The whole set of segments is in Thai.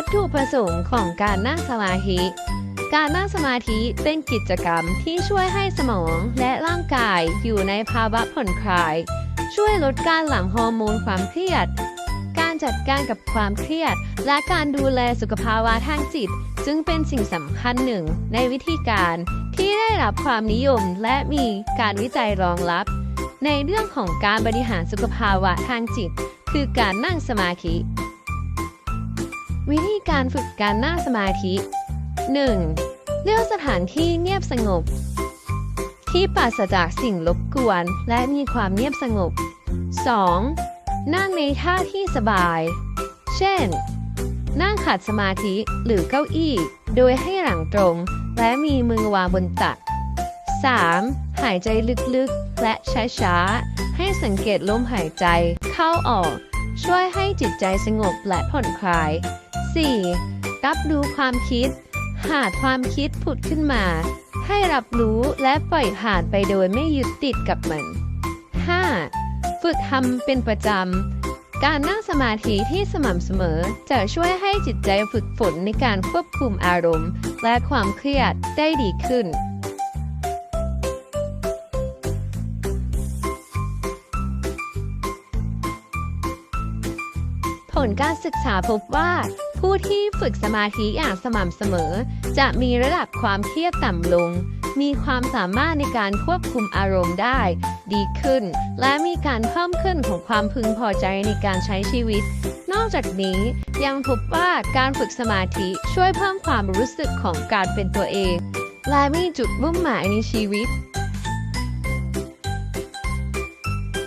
วัตถุประสงค์ของการนั่งสมาธิ การนั่งสมาธิเป็นกิจกรรมที่ช่วยให้สมองและร่างกายอยู่ในภาวะผ่อนคลาย ช่วยลดการหลั่งฮอร์โมนความเครียด การจัดการกับความเครียด และการดูแลสุขภาวะทางจิต จึงเป็นสิ่งสำคัญหนึ่งในวิธีการที่ได้รับความนิยมและมีการวิจัยรองรับ ในเรื่องของการบริหารสุขภาวะทางจิต คือการนั่งสมาธิ วิธีการฝึกการนั่งสมาธิ 1. เลือกสถานที่เงียบสงบ ที่ปราศจากสิ่งรบกวนและมีความเงียบสงบ 2. นั่งในท่าที่สบาย เช่น นั่งขัดสมาธิหรือเก้าอี้ โดยให้หลังตรง และมีมือวางบนตัก 3. หายใจลึกๆ และช้าๆ ให้สังเกตลมหายใจเข้าออก ช่วยให้จิตใจสงบและผ่อนคลาย 4. รับรู้ความคิด หากความคิดผุดขึ้นมา ให้รับรู้และปล่อยผ่านไปโดยไม่ยึดติดกับมัน 5. ฝึกทำเป็นประจำ การนั่งสมาธิที่สม่ำเสมอจะช่วยให้จิตใจฝึกฝนในการควบคุมอารมณ์ และความเครียดได้ดีขึ้นผลการศึกษาพบว่า ผู้ที่ฝึกสมาธิอย่างสม่ำเสมอ จะมีระดับความเครียดต่ำลง มีความสามารถในการควบคุมอารมณ์ได้ ดีขึ้น และมีการเพิ่มขึ้นของความพึงพอใจในการใช้ชีวิต นอกจากนี้ยังพบว่าการฝึกสมาธิช่วยเพิ่มความรู้สึกของการเป็นตัวเอง และมีจุดมุ่งหมายในชีวิต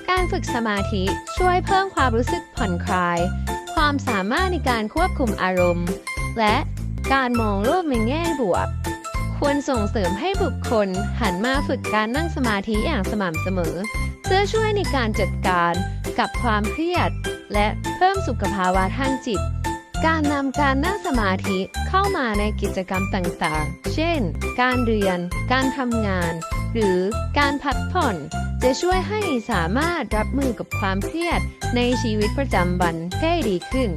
การฝึกสมาธิช่วยเพิ่มความรู้สึกผ่อนคลาย ความสามารถในการควบคุมอารมณ์ และการมองโลกในแง่บวก ควรส่งเสริมให้บุคคลหันมาฝึกการนั่งสมาธิอย่างสม่ำเสมอ เพื่อช่วยในการจัดการกับความเครียด และเพิ่มสุขภาวะทางจิต การนำการนั่งสมาธิเข้ามาในกิจกรรมต่างๆ เช่น การเรียน การทำงาน หรือการพักผ่อน จะช่วยให้สามารถรับมือกับความเครียดในชีวิตประจำวันได้ดีขึ้น